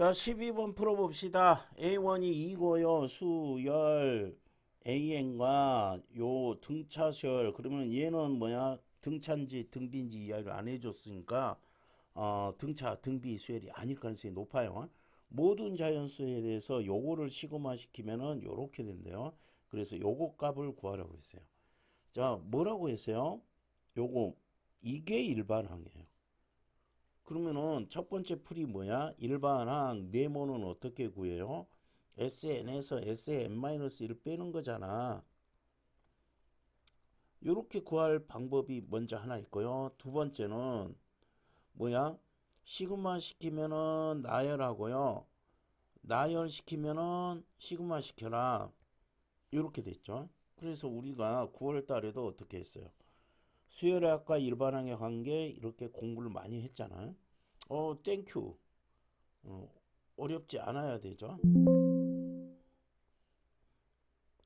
자, 12번 풀어봅시다. A1이 2고요. 수열 AN과 요 등차수열 그러면 얘는 뭐야? 등차인지 등비인지 이야기를 안 해줬으니까 어, 등차 등비 수열이 아닐 가능성이 높아요. 모든 자연수에 대해서 요거를 시그마 시키면은 요렇게 된대요. 그래서 요거 값을 구하라고 했어요. 자, 뭐라고 했어요? 요거 이게 일반항이에요. 그러면은 첫 번째 풀이 뭐야? 일반항 네모는 어떻게 구해요? SN에서 SN-1 빼는 거잖아. 요렇게 구할 방법이 먼저 하나 있고요. 두 번째는 뭐야? 시그마 시키면은 나열하고요. 나열 시키면은 시그마 시켜라. 요렇게 됐죠. 그래서 우리가 9월 달에도 어떻게 했어요? 수열학과 일반항의 관계 이렇게 공부를 많이 했잖아요. 어, 땡큐. 어, 어렵지 않아야 되죠.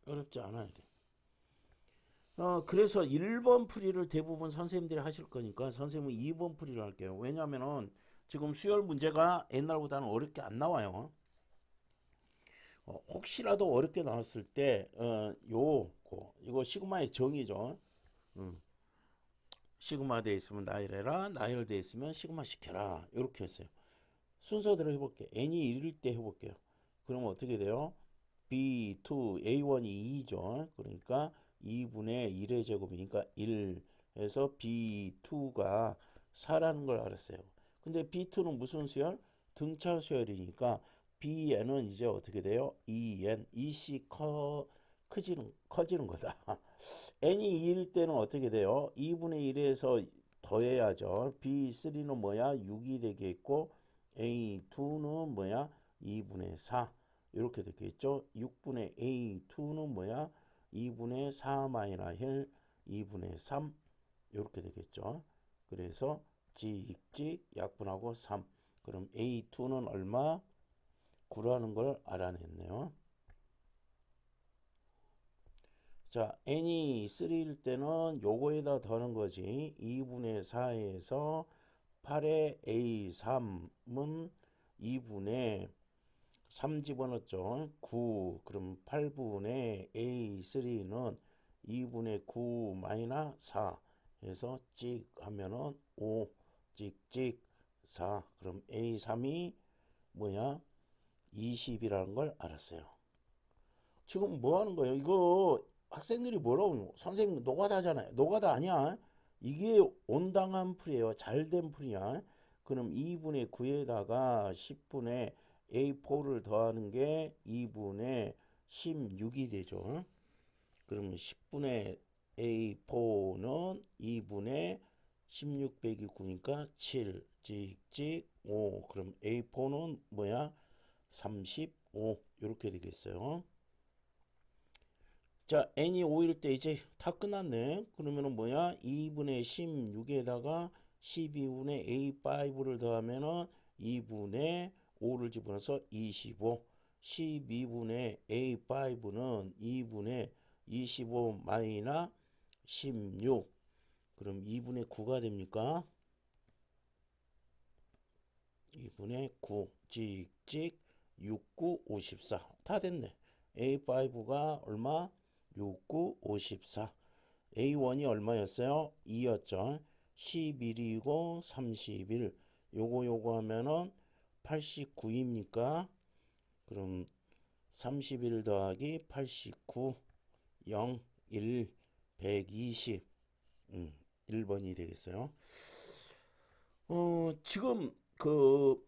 어렵지 않아야 돼. 어, 그래서 1번 풀이를 대부분 선생님들이 하실 거니까 선생님은 2번 풀이를 할게요. 왜냐면은 지금 수열 문제가 옛날보다는 어렵게 안 나와요. 어, 혹시라도 어렵게 나왔을 때, 어, 요거, 이거 시그마의 정의죠. 음. 시그마 돼 있으면 나열해라. 나열 돼 있으면 시그마 시켜라. 이렇게 했어요. 순서대로 해볼게요. n이 1일 때 해볼게요. 그러면 어떻게 돼요? b2, a1이 2죠. 그러니까 2분의 1의 제곱이니까 1에서 b2가 4라는 걸 알았어요. 근데 b2는 무슨 수열? 등차 수열이니까 bn은 이제 어떻게 돼요? 2n, 2c 커 커지는 커지는 거다. n이 2일 때는 어떻게 돼요? 2분의 1에서 더해야죠. b3는 뭐야? 6이 되겠고 a2는 뭐야? 2분의 4 이렇게 되겠죠. 6분의 a2는 뭐야? 2분의 4 마이너 1 2분의 3 이렇게 되겠죠. 그래서 찍찍 약분하고 3 그럼 a2는 얼마? 9라는 걸 알아냈네요. 자, n이 3일 때는 요거에다 더는 거지. 2분의 4에서 8의 a3은 2분의 3 집어넣었죠. 9. 그럼 8분의 a3는 2분의 9 마이너 4 해서 찍 하면은 5 찍찍 4. 그럼 a3이 뭐야? 20이라는 걸 알았어요. 지금 뭐 하는 거예요? 이거 학생들이 뭐라고 선생님 노가다잖아요. 노가다 아니야. 이게 온당한 풀이에요. 잘된 풀이야. 그럼 2분의 9에다가 10분의 A4를 더하는 게 2분의 16이 되죠. 그러면 10분의 A4는 2분의 16 빼기 9니까 7 찍찍 5 그럼 A4는 뭐야? 35 이렇게 되겠어요. 자, n이 5일 때 이제 다 끝났네. 그러면은 뭐야? 2분의 16에다가 12분의 a5를 더하면은 2분의 5를 집어넣어서 25. 12분의 a5는 2분의 25 마이너 16. 그럼 2분의 9가 됩니까? 2분의 9 찍찍 69 54. 다 됐네. A5가 얼마? 69 54. A1이 얼마였어요? 2였죠. 11이고 31. 요거 요거 하면은 89입니까? 그럼 31 더하기 89 0 1 120 음, 1번이 되겠어요. 어, 지금 그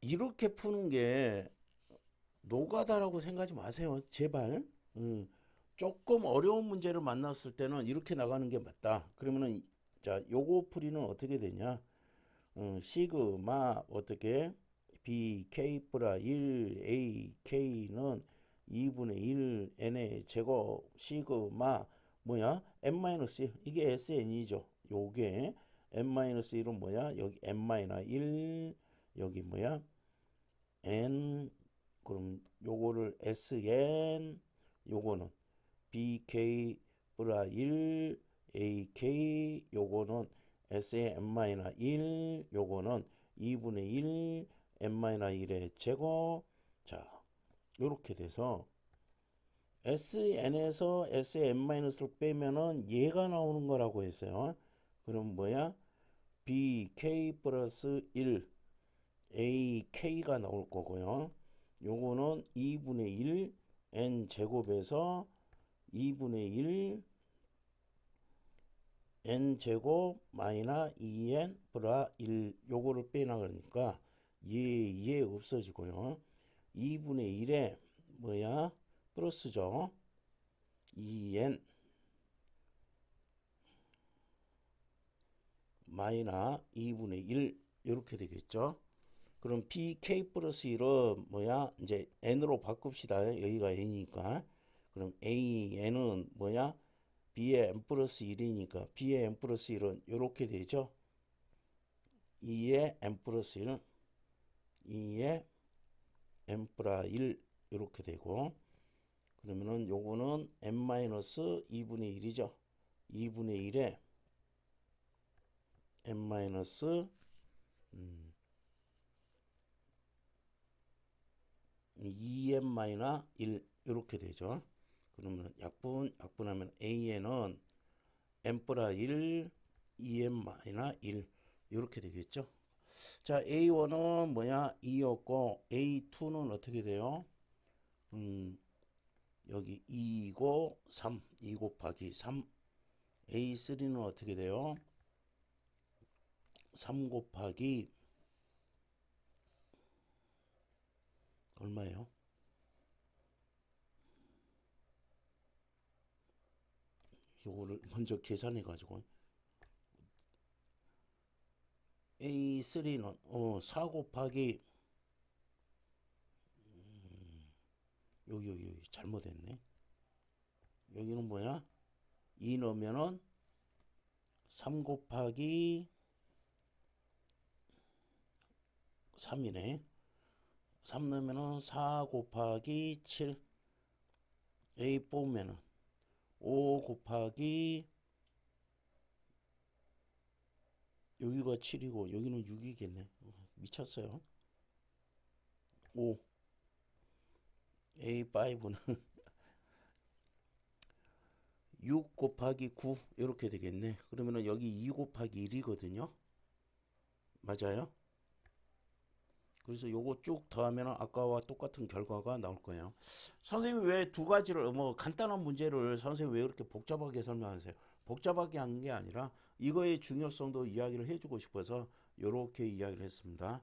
이렇게 푸는 게 노가다라고 생각하지 마세요. 제발. 음, 조금 어려운 문제를 만났을 때는 이렇게 나가는 게 맞다. 그러면은 자, 요거 풀이는 어떻게 되냐? 음, 시그마 어떻게 BK 플라 1 AK는 2분의 1 N의 제곱 시그마 뭐야? n-1 이게 SN이죠. 요게 n-1은 뭐야? 여기 n-1 여기 뭐야? n 그럼 요거를 SN 요거는 BK 플라 1 AK 요거는 SN-1 요거는 2분의 1 n-1의 제곱 자 요렇게 돼서 sn에서 sn-를 빼면은 얘가 나오는 거라고 했어요. 그럼 뭐야? bk 플러스 1 ak가 나올 거고요. 요거는 2분의 1 n 제곱에서 2분의 1 n 제곱 마이너 2n 플라 1 요거를 빼나 그러니까 얘, 얘 없어지고요. 2분의 1에 뭐야? 플러스죠. 2n 마이너 2분의 1 이렇게 되겠죠. 그럼 bk 플러스 1은 뭐야? 이제 n으로 바꿉시다. 여기가 n이니까. 그럼 an은 뭐야? b의 n 플러스 1이니까 b의 n 플러스 1은 이렇게 되죠. 2의 n 플러스 1은 2의 n 플라 1 이렇게 되고 그러면은 요거는 n 마이너스 2분의 1이죠. 2분의 1에 n 마이너스 음, 2n 마이너 1 이렇게 되죠. 그러면 약분 약분하면 an은 n 플라 1 2n 마이너 1 이렇게 되겠죠. 자 a1은 뭐야 2였고 a2는 어떻게 돼요? 음 여기 2고 3 2 곱하기 3 a3는 어떻게 돼요? 3 곱하기 얼마예요? 요거를 먼저 계산해 가지고 A3는 어, 4 곱하기 음, 여기 여기 여기 잘못했네. 여기는 뭐야? 2 넣으면은 3 곱하기 3이네. 3 넣으면은 4 곱하기 7 A 뽑으면은 5 곱하기 여기가 7이고 여기는 6이겠네. 미쳤어요. 5 A5는 6 곱하기 9 이렇게 되겠네. 그러면은 여기 2 곱하기 1이거든요. 맞아요? 그래서 요거 쭉 더하면 아까와 똑같은 결과가 나올 거예요. 선생님이 왜 두 가지를 뭐 간단한 문제를 선생님이 왜 그렇게 복잡하게 설명하세요? 복잡하게 한 게 아니라 이거의 중요성도 이야기를 해주고 싶어서 이렇게 이야기를 했습니다.